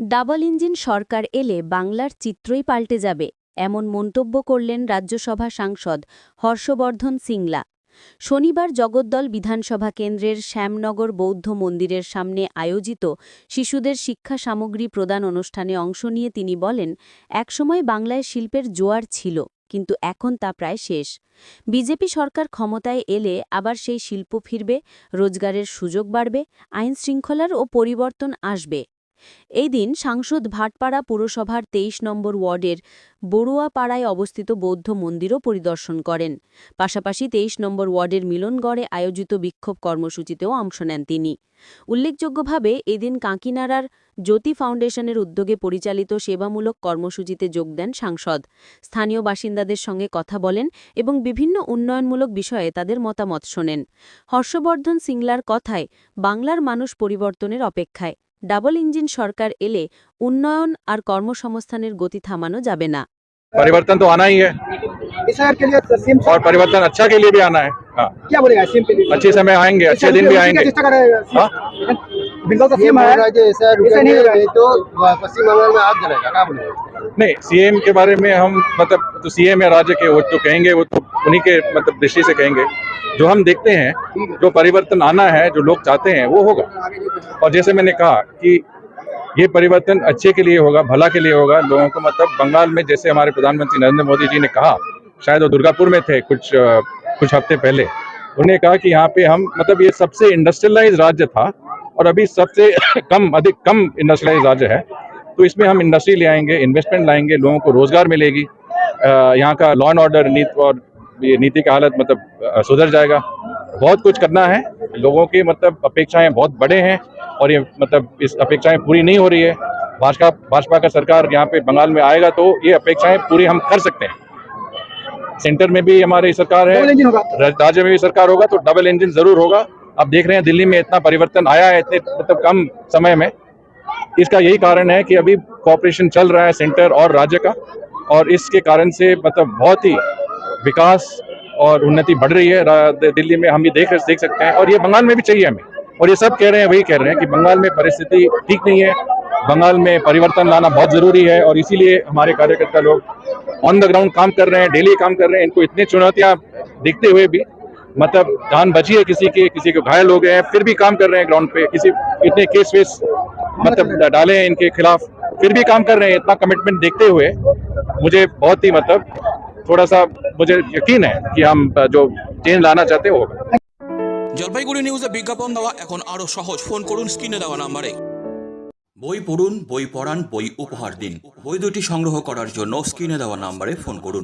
Double engine সরকার এলে বাংলার চিত্রই পাল্টে যাবে, এমন মন্তব্য করলেন রাজ্যসভা সাংসদ হর্ষবর্ধন সিংলা। শনিবার জগদ্দল বিধানসভা কেন্দ্রের শ্যামনগর বৌদ্ধ মন্দিরের সামনে আয়োজিত শিশুদের শিক্ষা সামগ্রী প্রদান অনুষ্ঠানে অংশ নিয়ে তিনি বলেন, একসময় বাংলায় শিল্পের জোয়ার ছিল, কিন্তু এখন তা প্রায় শেষ। বিজেপি সরকার ক্ষমতায় এলে আবার সেই শিল্প ফিরবে, রোজগারের সুযোগ বাড়বে আইন শৃঙ্খলার ও পরিবর্তন আসবে। এই দিন সাংসদ ভাটপাড়া পুরসভার তেইশ নম্বর ওয়ার্ডের বড়ুয়াপাড়ায় অবস্থিত বৌদ্ধ মন্দিরও পরিদর্শন করেন। পাশাপাশি তেইশ নম্বর ওয়ার্ডের মিলনগড়ে আয়োজিত বিক্ষোভ কর্মসূচিতেও অংশ নেন তিনি। উল্লেখযোগ্যভাবে, এদিন কাঁকিনাড়ার জ্যোতি ফাউন্ডেশনের উদ্যোগে পরিচালিত সেবামূলক কর্মসূচিতে যোগ দেন সাংসদ। স্থানীয় বাসিন্দাদের সঙ্গে কথা বলেন এবং বিভিন্ন উন্নয়নমূলক বিষয়ে তাদের মতামত শোনেন। হর্ষবর্ধন সিংলার কথায়, বাংলার মানুষ পরিবর্তনের অপেক্ষায়। ডাবল ইঞ্জিন সরকার এলে উন্নয়ন আর কর্মসংস্থানের গতি থামানো যাবে না परिवर्तन तो आना ही है इस शहर के लिए सिम और परिवर्तन अच्छा के लिए भी आना है हाँ क्या बोलेगा सिम के लिए अच्छे समय आएंगे अच्छे दिन भी आएंगे हाँ? बिल्कुल का सिम है ऐसा ऐसा नहीं होगा। नहीं तो पश्चिम बंगाल में आग जलेगा क्या बोलेगा नहीं सीएम के बारे में हम मतलब तो सीएम या राज्य के वो तो कहेंगे वो तो उन्हीं के मतलब दृष्टि से कहेंगे। जो हम देखते हैं, जो परिवर्तन आना है, जो लोग चाहते हैं, वो होगा। और जैसे मैंने कहा कि ये परिवर्तन अच्छे के लिए होगा, भला के लिए होगा, लोगों को मतलब बंगाल में जैसे हमारे प्रधानमंत्री नरेंद्र मोदी जी ने कहा, शायद वो दुर्गापुर में थे कुछ कुछ हफ़्ते पहले, उन्होंने कहा कि यहाँ पे हम मतलब ये सबसे इंडस्ट्रियलाइज राज्य था और अभी सबसे कम, अधिक कम इंडस्ट्रियलाइज राज्य है। तो इसमें हम इंडस्ट्री ले आएँगे इन्वेस्टमेंट लाएँगे, लोगों को रोज़गार मिलेगी। यहाँ का लॉ एंड ऑर्डर नीति और ये नीति का हालत मतलब सुधर जाएगा। बहुत कुछ करना है। लोगों की मतलब अपेक्षाएँ बहुत बड़े हैं और ये मतलब इस अपेक्षाएँ पूरी नहीं हो रही है। भाजपा भाजपा का सरकार यहाँ पे बंगाल में आएगा तो ये अपेक्षाएँ पूरी हम कर सकते हैं। सेंटर में भी हमारी सरकार है राज्य में भी सरकार होगा तो डबल इंजन ज़रूर होगा। आप देख रहे हैं दिल्ली में इतना परिवर्तन आया है इतने मतलब कम समय में। इसका यही कारण है कि अभी कॉपरेशन चल रहा है सेंटर और राज्य का और इसके कारण से मतलब बहुत ही विकास और उन्नति बढ़ रही है दिल्ली में हम ये देख देख सकते हैं। और ये बंगाल में भी चाहिए हमें। और ये सब कह रहे हैं, वही कह रहे हैं कि बंगाल में परिस्थिति ठीक नहीं है। बंगाल में परिवर्तन लाना बहुत ज़रूरी है और इसीलिए हमारे कार्यकर्ता लोग ऑन द ग्राउंड काम कर रहे हैं डेली काम कर रहे हैं। इनको इतनी चुनौतियाँ देखते हुए भी मतलब जान बची है किसी के, किसी को घायल हो गए हैं, फिर भी काम कर रहे हैं ग्राउंड पे। किसी, इतने केस वेस मतलब डाले हैं इनके खिलाफ, फिर भी काम कर रहे हैं। इतना कमिटमेंट देखते हुए मुझे बहुत ही मतलब थोड़ा सा मुझे यकीन है कि हम अ, जो चेंज लाना चाहते हैं वो होगा জলপাইগুড়ি নিউজে বিজ্ঞাপন দেওয়া এখন আরো সহজ ফোন করুন স্ক্রিনে দেওয়া নাম্বারে বই পড়ুন বই পড়ান বই উপহার দিন বই দুটি সংগ্রহ করার জন্য স্ক্রিনে দেওয়া নাম্বারে ফোন করুন